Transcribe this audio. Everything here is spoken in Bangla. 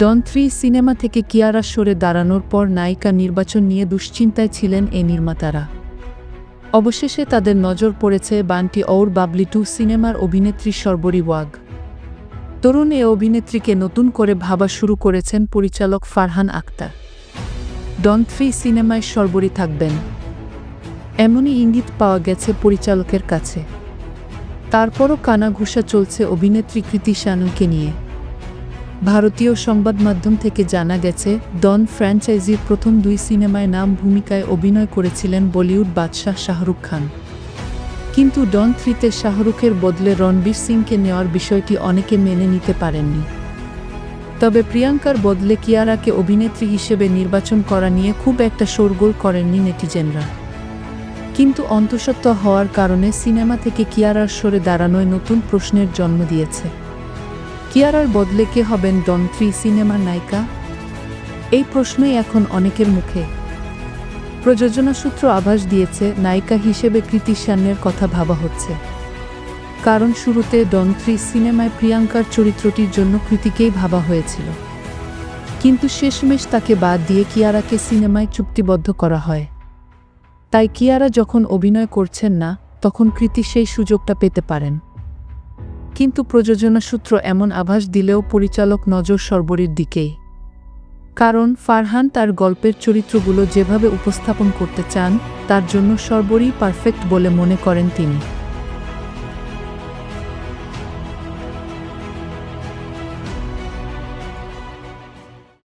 ডন থ্রি সিনেমা থেকে কিয়ারা সরে দাঁড়ানোর পর নায়িকা নির্বাচন নিয়ে দুশ্চিন্তায় ছিলেন এই নির্মাতারা। অবশেষে তাদের নজর পড়েছে বান্টি ঔর বাবলি টু সিনেমার অভিনেত্রী সর্বরী ওয়াগ। তরুণ এ অভিনেত্রীকে নতুন করে ভাবা শুরু করেছেন পরিচালক ফারহান আক্তার। ডন থ্রি সিনেমায় সর্বরী থাকবেন। এমনই ইঙ্গিত পাওয়া গেছে পরিচালকের কাছে। তারপরও কানাঘুষা চলছে অভিনেত্রী কৃতি শানুকে নিয়ে। ভারতীয় সংবাদ মাধ্যম থেকে জানা গেছে, ডন ফ্র্যাঞ্চাইজির প্রথম দুই সিনেমায় নাম ভূমিকায় অভিনয় করেছিলেন বলিউড বাদশাহ শাহরুখ খান। কিন্তু ডন থ্রিতে শাহরুখের বদলে রণবীর সিংকে নেওয়ার বিষয়টি অনেকে মেনে নিতে পারেননি। তবে প্রিয়াঙ্কার বদলে কিয়ারাকে অভিনেত্রী হিসেবে নির্বাচন করা নিয়ে খুব একটা শোরগোল করেননি নেটিজেনরা। কিন্তু অন্তঃসত্ত্ব হওয়ার কারণে সিনেমা থেকে কিয়ারার সরে দাঁড়ানোয় নতুন প্রশ্নের জন্ম দিয়েছে। কিয়ারার বদলে কে হবেন ডন থ্রি সিনেমার নায়িকা? এই প্রশ্নই এখন অনেকের মুখে। প্রযোজনা সূত্র আভাস দিয়েছে, নায়িকা হিসেবে কৃতি সান্যের কথা ভাবা হচ্ছে। কারণ শুরুতে ডন থ্রি সিনেমায় প্রিয়াঙ্কার চরিত্রটির জন্য কৃতিকেই ভাবা হয়েছিল। কিন্তু শেষমেশ তাকে বাদ দিয়ে কিয়ারাকে সিনেমায় চুক্তিবদ্ধ করা হয়। তাই কিয়ারা যখন অভিনয় করছেন না, তখন কৃতি সেই সুযোগটা পেতে পারেন। কিন্তু প্রযোজনা সূত্র এমন আভাস দিলেও পরিচালক নজর সর্বরীর দিকেই। কারণ ফারহান তার গল্পের চরিত্রগুলো যেভাবে উপস্থাপন করতে চান, তার জন্য সর্বরই পারফেক্ট বলে মনে করেন তিনি।